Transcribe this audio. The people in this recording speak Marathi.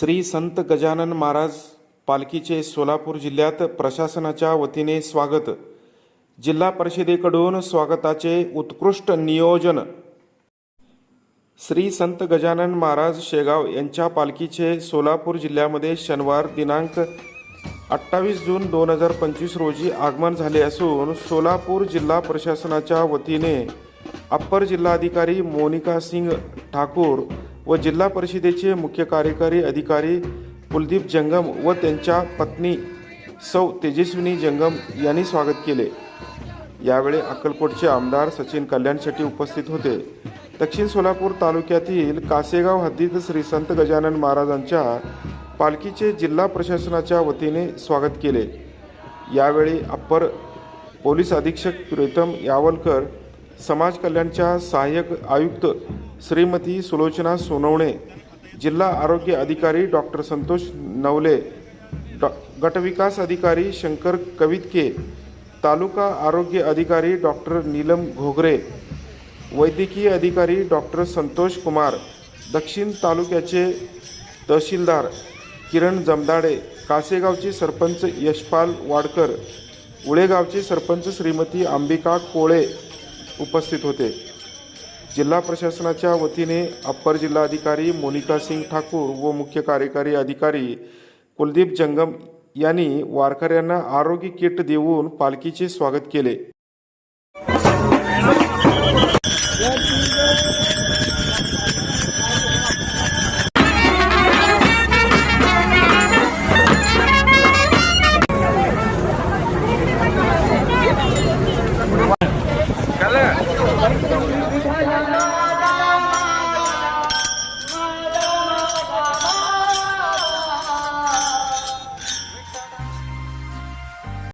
श्री संत गजानन महाराज पालखीचे सोलापूर जिल्ह्यात प्रशासनाच्या वतीने स्वागत. जिल्हा परिषदेकडून स्वागताचे उत्कृष्ट नियोजन. श्री संत गजानन महाराज शेगाव यांच्या पालखीचे सोलापूर जिल्ह्यामध्ये शनिवार दिनांक अठ्ठावीस जून दोन हजार पंचवीस रोजी आगमन झाले असून सोलापूर जिल्हा प्रशासनाच्या वतीने अप्पर जिल्हाधिकारी मोनिका सिंग ठाकूर व जिल्हा परिषदेचे मुख्य कार्यकारी अधिकारी कुलदीप जंगम व त्यांच्या पत्नी सौ तेजस्विनी जंगम यांनी स्वागत केले. यावेळी अक्कलकोटचे आमदार सचिन कल्याण शेट्टी उपस्थित होते. दक्षिण सोलापूर तालुक्यातील कासेगाव हद्दीत श्री संत गजानन महाराजांच्या पालखीचे जिल्हा प्रशासनाच्या वतीने स्वागत केले. यावेळी अप्पर पोलीस अधीक्षक प्रीतम यावलकर समाज कल्याणच्या सहाय्यक आयुक्त श्रीमती सुलोचना सोनवणे जिल्हा आरोग्य अधिकारी डॉक्टर संतोष नवले डॉ. गटविकास अधिकारी शंकर कवितके तालुका आरोग्य अधिकारी डॉक्टर नीलम घोगरे वैद्यकीय अधिकारी डॉक्टर संतोष कुमार दक्षिण तालुक्याचे तहसीलदार किरण जमदाडे कासेगावचे सरपंच यशपाल वाडकर उळेगावचे सरपंच श्रीमती अंबिका कोळे उपस्थित होते. जिल्हा प्रशासनाच्या वतीने अप्पर जिल्हाधिकारी मोनिका सिंग ठाकूर व मुख्य कार्यकारी अधिकारी कुलदीप जंगम यांनी वारकऱ्यांना आरोग्य किट देऊन पालखीचे स्वागत केले.